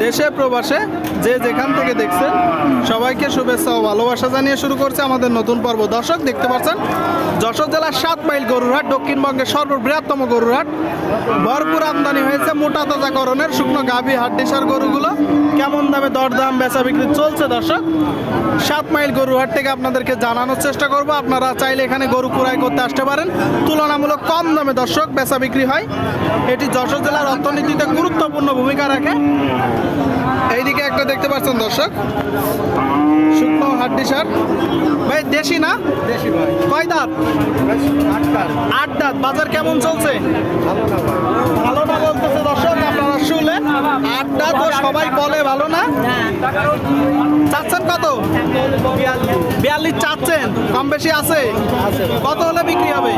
দেশে প্রবাসে যে যেখান থেকে দেখছেন, সবাইকে শুভেচ্ছা ও ভালোবাসা জানিয়ে শুরু করছে আমাদের নতুন পর্ব। দর্শক, দেখতে পাচ্ছেন, যশোর জেলার সাত মাইল গরুরহাট, দক্ষিণবঙ্গের সর্ববৃহত্তম গরুরহাট। ভরপুর আমদানি হয়েছে মোটা তাজাকরণের শুকনো গাভী হাড্ডিসার গরুগুলো। কেমন দামে দরদাম, বেচা বিক্রি চলছে দর্শক? সাত মাইল গরুহাট থেকে আপনাদেরকে জানানোর চেষ্টা করব। আপনারা চাইলে এখানে গরু ক্রয় করতে আসতে পারেন। তুলনামূলক কম দামে দর্শক, বেচা বিক্রি হয়। এটি যশোর জেলার অর্থনীতিতে গুরুত্বপূর্ণ ভূমিকা রাখে। এইদিকে একটা দেখতে পাচ্ছেন দর্শক? শুকনো হাড্ডি সার ভাই দেশি না? দেশি ভাই। কয় দাঁত? আট দাঁত। বাজার কেমন চলছে? ভালো না বলতেছে দর্শক। আপনারা শুনলেন আট দাঁত ও সবাই বলে, ভালো না? চাচ্ছেন কত? বিয়াল্লিশ চাচ্ছেন কম বেশি আছে? কত হলে বিক্রি হবে?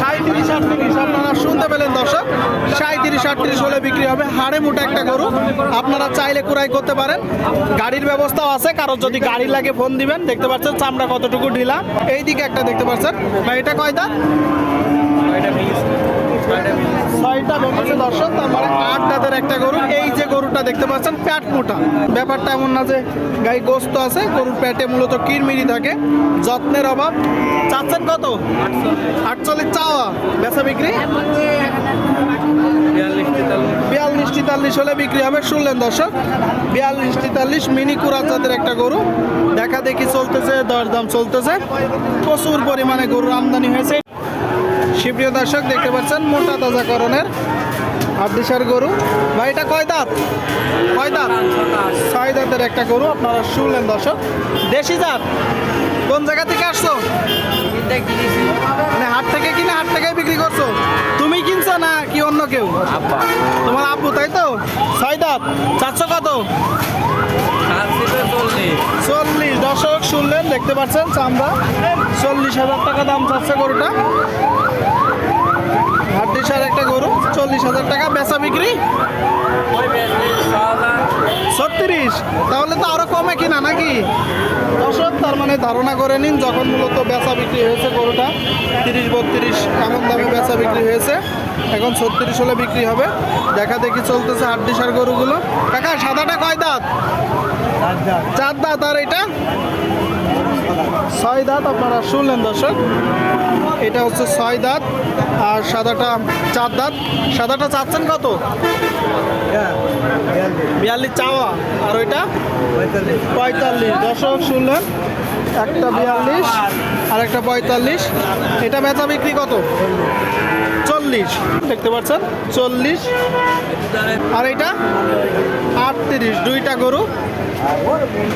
সাঁত্রিশ আটত্রিশ, আপনারা শুনতে পেলেন দর্শক সাঁত্রিশ আটত্রিশ হলে বিক্রি হবে। হাড়ে মোটা একটা গরু, আপনারা চাইলে কুড়াই করতে পারেন। গাড়ির ব্যবস্থাও আছে কারও যদি গাড়ি লাগে ফোন দিবেন। দেখতে পাচ্ছেন, চামড়া কতটুকু ঢিলা। এইদিকে একটা দেখতে পাচ্ছেন। এটা কয়টা ছয়টা দর্শক, তার মানে আট দাঁতের একটা গরু। এই যে গরুটা দেখতে পাচ্ছেন, প্যাট মোটা। ব্যাপারটা এমন না যে গাই গোস্ত আছে, গরুর প্যাটে মূলত কিরমিরি থাকে, যত্নের অভাব। চাচ্ছেন কত? আটচল্লিশ চাওয়া। বেচা বিক্রি? বিয়াল্লিশ তেতাল্লিশ হলে বিক্রি হবে, শুনলেন দর্শক। বিয়াল্লিশ তেতাল্লিশ মিনি কুরাত জাতের একটা গরু। দেখা দেখি চলতেছে, দরদাম চলতেছে। প্রচুর পরিমাণে গরুর আমদানি হয়েছে। সুপ্রিয় দর্শক, দেখতে পাচ্ছেন মোটা তাজাকরণের আবদিসার গরু। ভাই এটা কয় দাঁত? কয় দাঁত? ছয় দাঁতের একটা গরু আপনারা শুনলেন দর্শক। দেশি জাত? কোন জায়গা থেকে আসছো? মানে হাট থেকে কিনে হাট থেকে বিক্রি করছ? তুমি কিনছো না কি অন্য কেউ? তোমার আব্বু তাই তো? ছয় দাঁত। চারশো কত? চল্লিশ। দশক শুনলেন দেখতে পাচ্ছেন চামড়া। চল্লিশ হাজার টাকা দাম চাচ্ছে গরুটা। হাড্ডিসার একটা গরু, চল্লিশ হাজার টাকা বেচা বিক্রি। ছত্রিশ, তাহলে তো আরও কমে কিনা নাকি? তার মানে ধারণা করে নিন, যখন মূলত বেচা বিক্রি হয়েছে গরুটা, তিরিশ, বত্রিশ, এমন দামে বেচা বিক্রি হয়েছে। এখন ছত্রিশ হলে বিক্রি হবে। দেখা দেখি চলতেছে হাড্ডিসার গরুগুলো। কাকা, সাদাটা কয় দাঁত? চার দাঁত, আর এটা? ছয় দাঁত, আপনারা শুনলেন দর্শক। এটা হচ্ছে ছয় দাঁত। আর সাদাটা চার দাঁত। সাদাটা চাচ্ছেন কত? বিয়াল্লিশ চাওয়া। আর ওইটা? পঁয়তাল্লিশ। দশক শুনলেন, একটা বিয়াল্লিশ আর একটা পঁয়তাল্লিশ। এটা বেচা বিক্রি কত? চল্লিশ। দেখতে পাচ্ছেন, চল্লিশ। আর এটা? আটত্রিশ। দুইটা গরু।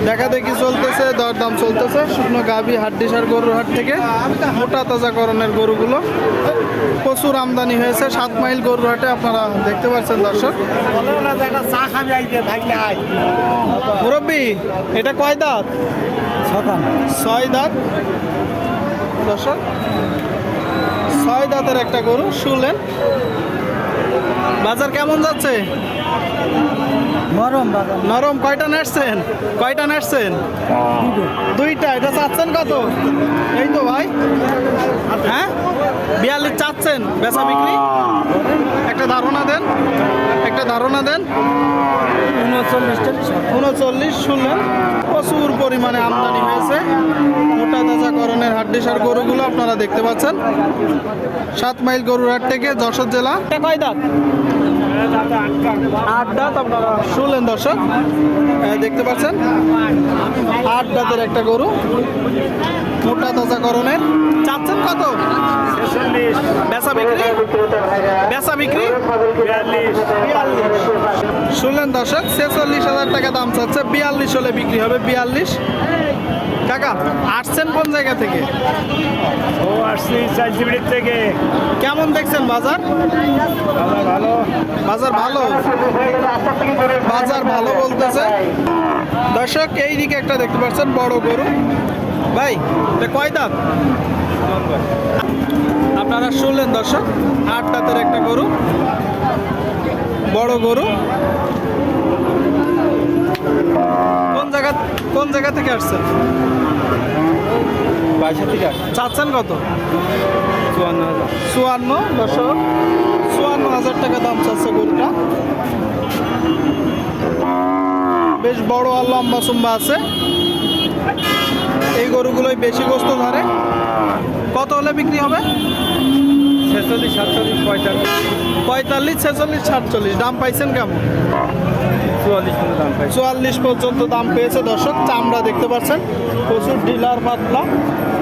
দেখা দেখি চলতেছে, দরদাম চলতেছে। শুকনো গাভী হাড্ডিসার গরুর হাট থেকে। মোটা তাজা করণের গরুগুলো। প্রচুর আমদানি হয়েছে। সাত মাইল গরুর হাটে আপনারা দেখতে পাচ্ছেন দর্শক। মুরব্বী, এটা কয় দাঁত? ছয় দাঁত। দর্শক, ছয় দাঁতের একটা গরু শুনলেন। বাজার কেমন যাচ্ছে? নরম নরম কয়টা নেসছেন কয়টা নেসছেন দুইটা এটা চাচ্ছেন কত? এই তো ভাই। হ্যাঁ? বিয়াল্লিশ চাচ্ছেন বেচা বিক্রি? একটা ধারণা দেন একটা ধারণা দেন। উনচল্লিশ চল্লিশ। উনচল্লিশ শুনলেন। প্রচুর পরিমাণে আমদানি হয়েছে। তাজাকরণের গরুগুলো আপনারা দেখতে পাচ্ছেন। সাত মাইল গরুর হাট থেকে যশোর জেলা। কয় দাঁত? আট দাঁত আপনারা শুনলেন দর্শক। দেখতে পাচ্ছেন। আট দাঁতের একটা গরু। মোটা তাজাকরণের চাচ্ছেন কত? বেচা বিক্রি? বেচা বিক্রি শুনলেন দর্শক ছেচল্লিশ হাজার টাকা দাম চাচ্ছে বিয়াল্লিশ হলে বিক্রি হবে বিয়াল্লিশ। কাকা আসছেন কোন জায়গা থেকে? ও আসছি চাইছিবিড়ির থেকে। কেমন দেখছেন বাজার? ভালো ভালো। বাজার ভালো? বাজার ভালো বলতেছে। দর্শক এই দিকে একটা দেখতে পাচ্ছেন বড় গরু। ভাই কয় দাম আপনারা শুনলেন দর্শক আট দাঁতের একটা গরু বড় গরু কোন জায়গা কোন জায়গা থেকে আসছেন? থেকে চাচ্ছেন কত? চুয়ান্ন হাজার। চুয়ান্ন দশক চুয়ান্ন হাজার টাকা দাম চাচ্ছে গরুটা। বেশ বড় আর লম্বা চুম্বা আছে। এই গরুগুলোই বেশি গোস্ত ধরে। কত হলে বিক্রি হবে? ছেচল্লিশ সাতচল্লিশ পঁয়তাল্লিশ। পঁয়তাল্লিশ ছেচল্লিশ সাতচল্লিশ দাম পাইছেন কেমন? চুয়াল্লিশ দাম পাই চুয়াল্লিশ পর্যন্ত দাম পেয়েছে দর্শক চামড়া দেখতে পাচ্ছেন প্রচুর ডিলার পাতলা।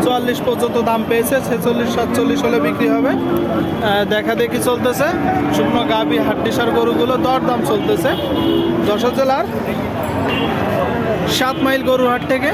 চুয়াল্লিশ পর্যন্ত দাম পেয়েছে ছেচল্লিশ সাতচল্লিশ হলে বিক্রি হবে। দেখা দেখি চলতেছে শুকনো গাভি হাড্ডিসার গরুগুলো দর দাম চলতেছে। যশোর জেলার সাত মাইল গরুর হাট থেকে